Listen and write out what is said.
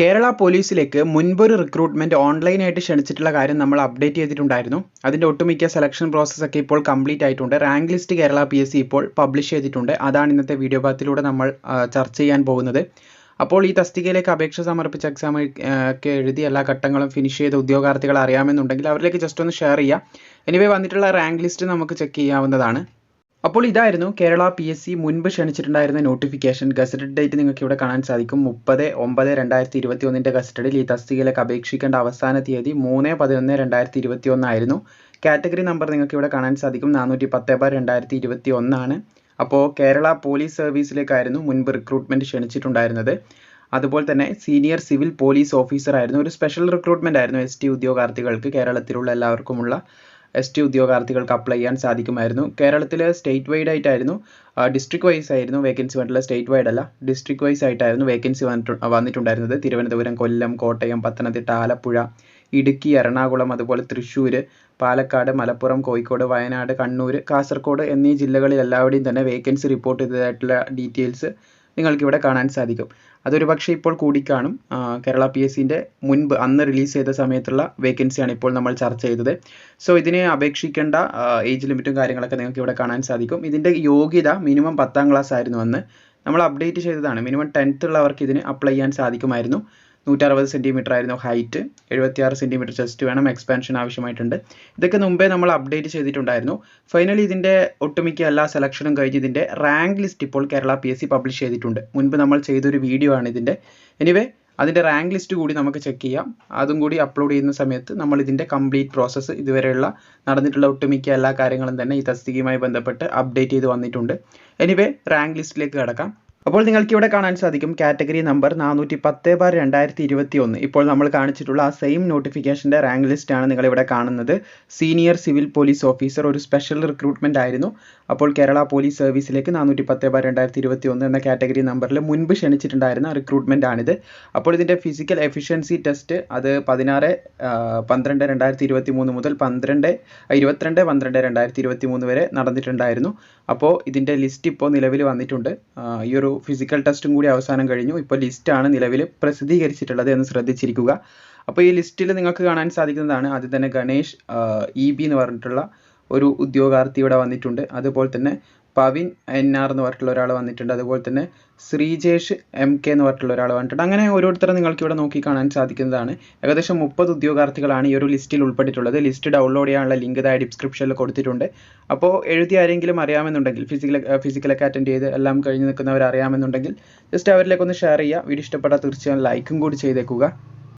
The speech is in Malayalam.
കേരള പോലീസിലേക്ക് മുൻപൊരു റിക്രൂട്ട്മെന്റ് ഓൺലൈനായിട്ട് ക്ഷണിച്ചിട്ടുള്ള കാര്യം നമ്മൾ അപ്ഡേറ്റ് ചെയ്തിട്ടുണ്ടായിരുന്നു. അതിന്റെ ഒട്ടുമിക്ക സെലക്ഷൻ പ്രോസസ്സൊക്കെ ഇപ്പോൾ കംപ്ലീറ്റ് ആയിട്ടുണ്ട്. Rank list Kerala P S C ഇപ്പോൾ പബ്ലിഷ് ചെയ്തിട്ടുണ്ട്. അതാണ് ഇന്നത്തെ വീഡിയോ ഭാഗത്തിലൂടെ നമ്മൾ ചർച്ച ചെയ്യാൻ പോകുന്നത്. അപ്പോൾ ഈ തസ്തികയിലേക്ക് അപേക്ഷ സമർപ്പിച്ച എക്സാം ഒക്കെ എഴുതി എല്ലാ ഘട്ടങ്ങളും ഫിനിഷ് ചെയ്ത ഉദ്യോഗാർത്ഥികൾ അറിയാമെന്നുണ്ടെങ്കിൽ അവരിലേക്ക് ജസ്റ്റ് ഒന്ന് ഷെയർ ചെയ്യുക എനിവേ വന്നിട്ടുള്ള റാങ്ക് ലിസ്റ്റ് നമുക്ക് ചെക്ക് ചെയ്യാവുന്നതാണ്. അപ്പോൾ ഇതായിരുന്നു കേരള പി എസ് സി മുൻപ് ക്ഷണിച്ചിട്ടുണ്ടായിരുന്ന നോട്ടിഫിക്കേഷൻ ഗസറ്റഡ് ഡേറ്റ് നിങ്ങൾക്ക് ഇവിടെ കാണാൻ സാധിക്കും. മുപ്പത് ഒമ്പത് രണ്ടായിരത്തി ഇരുപത്തി ഒന്നിന്റെ ഗസറ്റഡിൽ ഈ തസ്തികയിലേക്ക് അപേക്ഷിക്കേണ്ട അവസാന തീയതി മൂന്ന് പതിനൊന്ന് രണ്ടായിരത്തി ഇരുപത്തി ഒന്നായിരുന്നു കാറ്റഗറി നമ്പർ നിങ്ങൾക്ക് ഇവിടെ കാണാൻ സാധിക്കും. നാനൂറ്റി പത്ത് ബാർ രണ്ടായിരത്തി ഇരുപത്തി ഒന്നാണ് അപ്പോൾ കേരള പോലീസ് സർവീസിലേക്കായിരുന്നു മുൻപ് റിക്രൂട്ട്മെന്റ് ക്ഷണിച്ചിട്ടുണ്ടായിരുന്നത്. അതുപോലെ തന്നെ സീനിയർ സിവിൽ പോലീസ് ഓഫീസർ ആയിരുന്നു. ഒരു സ്പെഷ്യൽ റിക്രൂട്ട്മെന്റ് ആയിരുന്നു എസ് ടി ഉദ്യോഗാർത്ഥികൾക്ക് കേരളത്തിലുള്ള എല്ലാവർക്കുമുള്ള എസ് ടി ഉദ്യോഗാർത്ഥികൾക്ക് അപ്ലൈ ചെയ്യാൻ സാധിക്കുമായിരുന്നു. കേരളത്തിലെ സ്റ്റേറ്റ് വൈഡ് ആയിട്ടായിരുന്നു ഡിസ്ട്രിക്ട് വൈസ് ആയിരുന്നു വേക്കൻസി വന്നിട്ടുള്ളത് സ്റ്റേറ്റ് വൈഡ് അല്ല ഡിസ്ട്രിക്ട് വൈസ് ആയിട്ടായിരുന്നു വേക്കൻസി വന്നിട്ട് വന്നിട്ടുണ്ടായിരുന്നത്. തിരുവനന്തപുരം കൊല്ലം കോട്ടയം പത്തനംതിട്ട ആലപ്പുഴ ഇടുക്കി എറണാകുളം അതുപോലെ തൃശ്ശൂർ പാലക്കാട് മലപ്പുറം കോഴിക്കോട് വയനാട് കണ്ണൂർ കാസർഗോഡ് എന്നീ ജില്ലകളിൽ എല്ലാവരുടെയും തന്നെ വേക്കൻസി റിപ്പോർട്ട് ചെയ്തതായിട്ടുള്ള ഡീറ്റെയിൽസ് നിങ്ങൾക്കിവിടെ കാണാൻ സാധിക്കും. അതൊരു പക്ഷേ ഇപ്പോൾ കൂടിക്കാണും കേരള പി എസ് സിന്റെ മുൻപ് അന്ന് റിലീസ് ചെയ്ത സമയത്തുള്ള വേക്കൻസിയാണ് ഇപ്പോൾ നമ്മൾ ചർച്ച ചെയ്തത്. സോ ഇതിന് അപേക്ഷിക്കേണ്ട ഏജ് ലിമിറ്റും കാര്യങ്ങളൊക്കെ നിങ്ങൾക്ക് ഇവിടെ കാണാൻ സാധിക്കും. ഇതിന്റെ യോഗ്യത മിനിമം പത്താം ക്ലാസ് ആയിരുന്നു അന്ന്. നമ്മൾ അപ്ഡേറ്റ് ചെയ്തതാണ്. മിനിമം ടെൻത്ത് ഉള്ളവർക്ക് ഇതിന് അപ്ലൈ ചെയ്യാൻ സാധിക്കുമായിരുന്നു. നൂറ്ററുപത് സെന്റിമീറ്റർ ആയിരുന്നു ഹൈറ്റ് എഴുപത്തിയാറ് സെന്റിമീറ്റർ ചെസ്റ്റ് വേണം. എക്സ്പാൻഷൻ ആവശ്യമായിട്ടുണ്ട്. ഇതൊക്കെ മുമ്പേ നമ്മൾ അപ്ഡേറ്റ് ചെയ്തിട്ടുണ്ടായിരുന്നു. ഫൈനലി ഇതിന്റെ ഒട്ടുമിക്ക എല്ലാ സെലക്ഷനും കഴിഞ്ഞ് ഇതിന്റെ റാങ്ക് ലിസ്റ്റ് ഇപ്പോൾ Kerala P S C publish ചെയ്തിട്ടുണ്ട്. മുൻപ് നമ്മൾ ചെയ്തൊരു വീഡിയോ ആണ് ഇതിന്റെ എനിവേ അതിന്റെ റാങ്ക് ലിസ്റ്റ് കൂടി നമുക്ക് ചെക്ക് ചെയ്യാം. അതും കൂടി അപ്ലോഡ് ചെയ്യുന്ന സമയത്ത് നമ്മൾ ഇതിന്റെ കംപ്ലീറ്റ് പ്രോസസ്സ് ഇതുവരെയുള്ള നടന്നിട്ടുള്ള ഒട്ടുമിക്ക എല്ലാ കാര്യങ്ങളും തന്നെ ഈ തസ്തികയുമായി ബന്ധപ്പെട്ട് അപ്ഡേറ്റ് ചെയ്ത് വന്നിട്ടുണ്ട്. എനിവേ റാങ്ക് ലിസ്റ്റിലേക്ക് കിടക്കാം. അപ്പോൾ നിങ്ങൾക്ക് ഇവിടെ കാണാൻ സാധിക്കും കാറ്റഗറി നമ്പർ നാനൂറ്റി പത്ത് ബാർ രണ്ടായിരത്തി ഇരുപത്തി ഒന്ന് ഇപ്പോൾ നമ്മൾ കാണിച്ചിട്ടുള്ള ആ സെയിം നോട്ടിഫിക്കേഷന്റെ റാങ്ക് ലിസ്റ്റാണ് നിങ്ങളിവിടെ കാണുന്നത്. സീനിയർ സിവിൽ പോലീസ് ഓഫീസർ ഒരു സ്പെഷ്യൽ റിക്രൂട്ട്മെന്റ് ആയിരുന്നു. അപ്പോൾ കേരള പോലീസ് സർവീസിലേക്ക് നാനൂറ്റി പത്ത് ബാർ രണ്ടായിരത്തി ഇരുപത്തി ഒന്ന് എന്ന കാറ്റഗറി നമ്പറിൽ മുൻപ് ക്ഷണിച്ചിട്ടുണ്ടായിരുന്ന റിക്രൂട്ട്മെന്റ് ആണിത്. അപ്പോൾ ഇതിന്റെ ഫിസിക്കൽ എഫിഷ്യൻസി ടെസ്റ്റ് അത് പതിനാറ് പന്ത്രണ്ട് രണ്ടായിരത്തി ഇരുപത്തി മൂന്ന് മുതൽ പന്ത്രണ്ട് ഇരുപത്തിരണ്ട് പന്ത്രണ്ട് രണ്ടായിരത്തി ഇരുപത്തി മൂന്ന് വരെ നടന്നിട്ടുണ്ടായിരുന്നു. അപ്പോൾ ഇതിന്റെ ലിസ്റ്റ് ഇപ്പോൾ നിലവിൽ വന്നിട്ടുണ്ട്. ഈ ഒരു ഫിസിക്കൽ ടെസ്റ്റും കൂടി അവസാനം കഴിഞ്ഞു. ഇപ്പോൾ ലിസ്റ്റാണ് നിലവിൽ പ്രസിദ്ധീകരിച്ചിട്ടുള്ളത് എന്ന് ശ്രദ്ധിച്ചിരിക്കുക. അപ്പോൾ ഈ ലിസ്റ്റിൽ നിങ്ങൾക്ക് കാണാൻ സാധിക്കുന്നതാണ് ആദ്യം തന്നെ ഗണേഷ് ഇ ബി എന്ന് പറഞ്ഞിട്ടുള്ള ഒരു ഉദ്യോഗാർത്ഥി ഇവിടെ വന്നിട്ടുണ്ട്. അതുപോലെ തന്നെ പവിൻ എൻ ആർ എന്ന് പറഞ്ഞിട്ടുള്ള ഒരാൾ വന്നിട്ടുണ്ട്. അതുപോലെ തന്നെ ശ്രീജേഷ് എം കെ എന്ന് പറഞ്ഞിട്ടുള്ള ഒരാൾ വന്നിട്ടുണ്ട്. അങ്ങനെ ഓരോരുത്തരെ നിങ്ങൾക്ക് ഇവിടെ നോക്കി കാണാൻ സാധിക്കുന്നതാണ്. ഏകദേശം മുപ്പത് ഉദ്യോഗാർത്ഥികളാണ് ഈ ഒരു ലിസ്റ്റിൽ ഉൾപ്പെട്ടിട്ടുള്ളത്. ലിസ്റ്റ് ഡൗൺലോഡ് ചെയ്യാനുള്ള ലിങ്ക് ഇതായി ഡിസ്ക്രിപ്ഷനിൽ കൊടുത്തിട്ടുണ്ട്. അപ്പോൾ എഴുതി ആരെങ്കിലും അറിയാമെന്നുണ്ടെങ്കിൽ ഫിസിക്കൽ ഫിസിക്കലൊക്കെ അറ്റൻഡ് ചെയ്ത് എല്ലാം കഴിഞ്ഞ് നിൽക്കുന്നവർ അറിയാമെന്നുണ്ടെങ്കിൽ ജസ്റ്റ് അവരിലേക്ക് ഒന്ന് ഷെയർ ചെയ്യുക. വീഡിയോ ഇഷ്ടപ്പെട്ടാൽ തീർച്ചയായും ലൈക്കും കൂടി ചെയ്തേക്കുക.